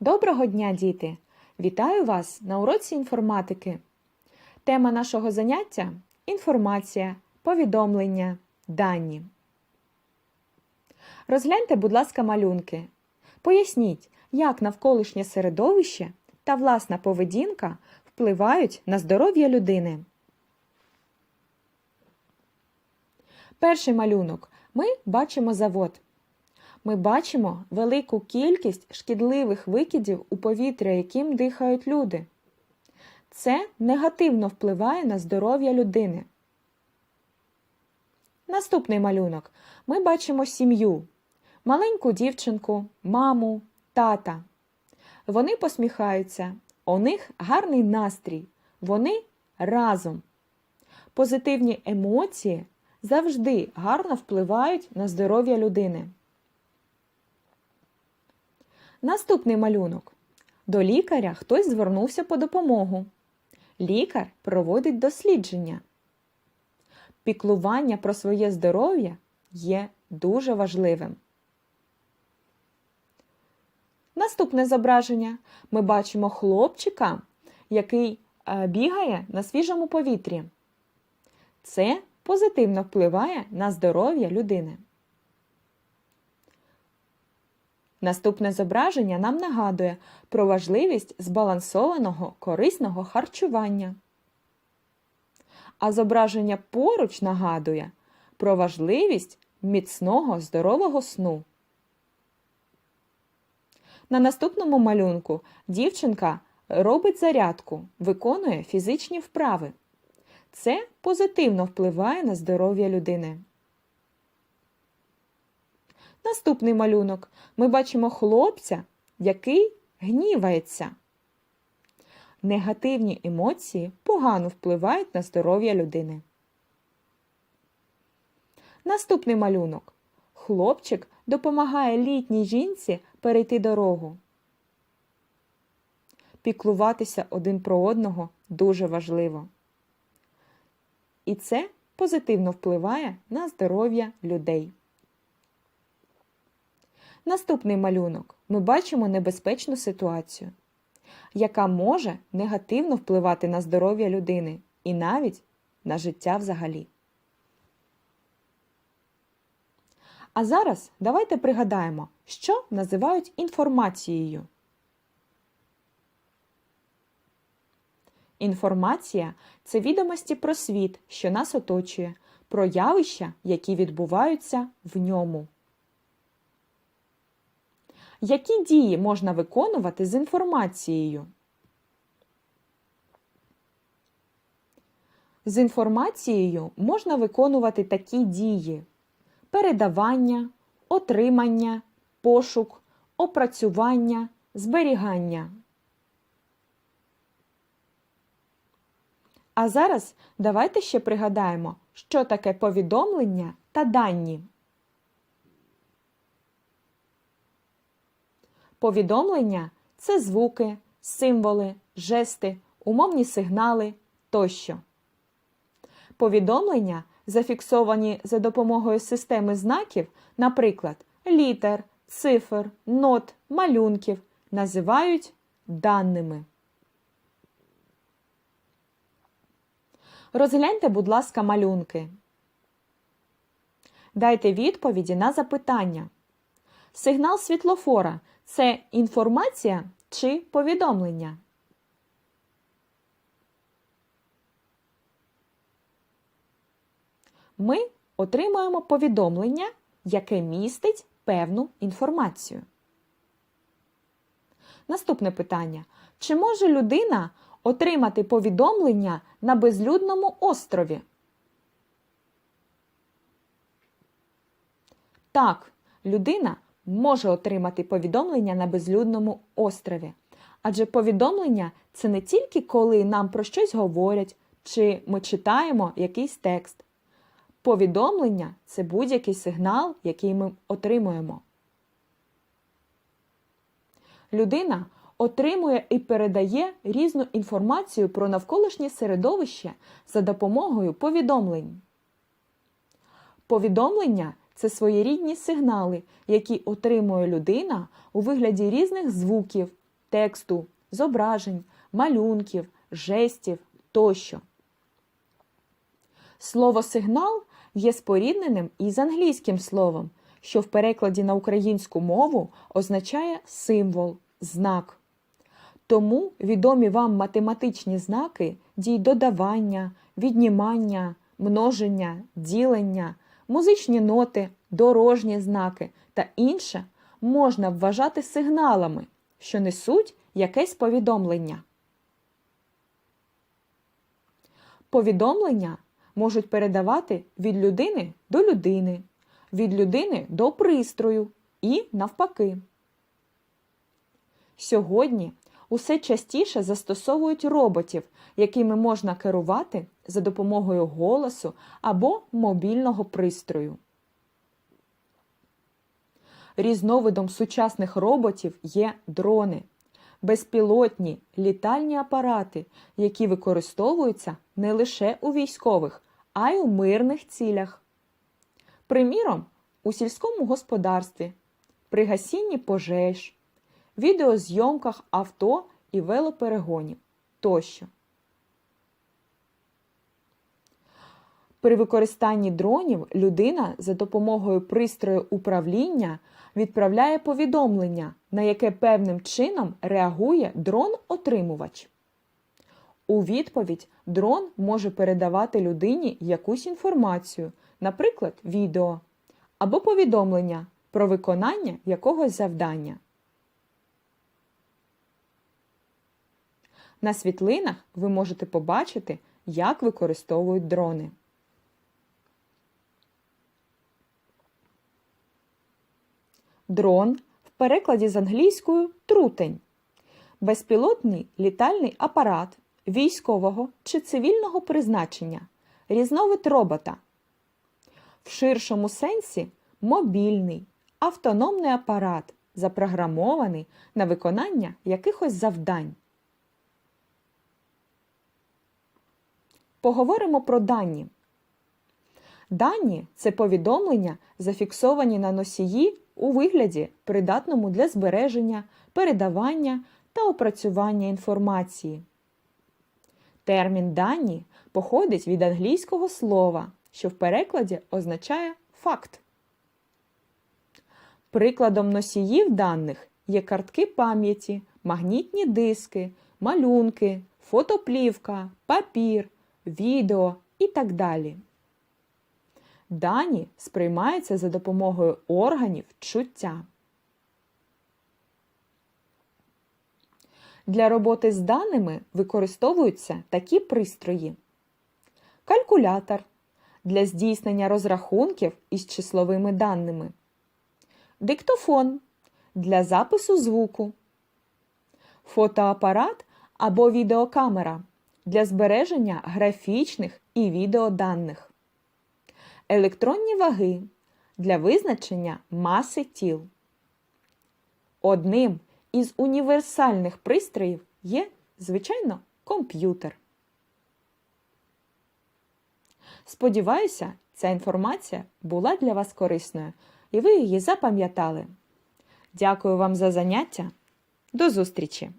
Доброго дня, діти! Вітаю вас на уроці інформатики. Тема нашого заняття інформація, повідомлення, дані. Розгляньте, будь ласка, малюнки. Поясніть, як навколишнє середовище та власна поведінка впливають на здоров'я людини. Перший малюнок. Ми бачимо завод. Ми бачимо велику кількість шкідливих викидів у повітря, яким дихають люди. Це негативно впливає на здоров'я людини. Наступний малюнок. Ми бачимо сім'ю, маленьку дівчинку, маму, тата. Вони посміхаються, у них гарний настрій, вони разом. Позитивні емоції завжди гарно впливають на здоров'я людини. Наступний малюнок. До лікаря хтось звернувся по допомогу. Лікар проводить дослідження. Піклування про своє здоров'я є дуже важливим. Наступне зображення. Ми бачимо хлопчика, який е, бігає на свіжому повітрі. Це позитивно впливає на здоров'я людини. Наступне зображення нам нагадує про важливість збалансованого корисного харчування. А зображення поруч нагадує про важливість міцного здорового сну. На наступному малюнку дівчинка робить зарядку, виконує фізичні вправи. Це позитивно впливає на здоров'я людини. Наступний малюнок. Ми бачимо хлопця, який гнівається. Негативні емоції погано впливають на здоров'я людини. Наступний малюнок. Хлопчик допомагає літній жінці перейти дорогу. Піклуватися один про одного дуже важливо. І це позитивно впливає на здоров'я людей. Наступний малюнок. Ми бачимо небезпечну ситуацію, яка може негативно впливати на здоров'я людини і навіть на життя взагалі. А зараз давайте пригадаємо, що називають інформацією. Інформація це відомості про світ, що нас оточує, про явища, які відбуваються в ньому. Які дії можна виконувати з інформацією? З інформацією можна виконувати такі дії: передавання, отримання, пошук, опрацювання, зберігання. А зараз давайте ще пригадаємо, що таке повідомлення та дані. Повідомлення це звуки, символи, жести, умовні сигнали тощо. Повідомлення, зафіксовані за допомогою системи знаків, наприклад, літер, цифр, нот, малюнків, називають даними. Розгляньте, будь ласка, малюнки. Дайте відповіді на запитання. Сигнал світлофора це інформація чи повідомлення? Ми отримуємо повідомлення, яке містить певну інформацію. Наступне питання. Чи може людина отримати повідомлення на безлюдному острові? Так, людина може отримати повідомлення на безлюдному острові. Адже повідомлення це не тільки коли нам про щось говорять, чи ми читаємо якийсь текст. Повідомлення це будь-який сигнал, який ми отримуємо. Людина отримує і передає різну інформацію про навколишнє середовище за допомогою повідомлень. Повідомлення це своєрідні сигнали, які отримує людина у вигляді різних звуків, тексту, зображень, малюнків, жестів тощо. Слово сигнал є спорідненим із англійським словом, що в перекладі на українську мову означає символ, знак. Тому відомі вам математичні знаки дій додавання, віднімання, множення, ділення, музичні ноти, дорожні знаки та інше можна вважати сигналами, що несуть якесь повідомлення. Повідомлення можуть передавати від людини до людини, від людини до пристрою і навпаки. Сьогодні усе частіше застосовують роботів, якими можна керувати за допомогою голосу або мобільного пристрою. Різновидом сучасних роботів є дрони, безпілотні літальні апарати, які використовуються не лише у військових, а й у мирних цілях. Приміром, у сільському господарстві, при гасінні пожеж, відеозйомках авто і велоперегонів тощо. При використанні дронів людина за допомогою пристрою управління відправляє повідомлення, на яке певним чином реагує дрон-отримувач. У відповідь дрон може передавати людині якусь інформацію, наприклад, відео або повідомлення про виконання якогось завдання. На світлинах ви можете побачити, як використовують дрони. Дрон в перекладі з англійською трутень. Безпілотний літальний апарат військового чи цивільного призначення, різновид робота. В ширшому сенсі мобільний, автономний апарат, запрограмований на виконання якихось завдань. Поговоримо про дані. Дані це повідомлення, зафіксовані на носії у вигляді, придатному для збереження, передавання та опрацювання інформації. Термін дані походить від англійського слова, що в перекладі означає факт. Прикладом носіїв даних є картки пам'яті, магнітні диски, малюнки, фотоплівка, папір, відео і так далі. Дані сприймаються за допомогою органів чуття. Для роботи з даними використовуються такі пристрої: калькулятор для здійснення розрахунків із числовими даними, диктофон для запису звуку, фотоапарат або відеокамера для збереження графічних і відеоданих, електронні ваги для визначення маси тіл. Одним із універсальних пристроїв є, звичайно, комп'ютер. Сподіваюся, ця інформація була для вас корисною і ви її запам'ятали. Дякую вам за заняття. До зустрічі!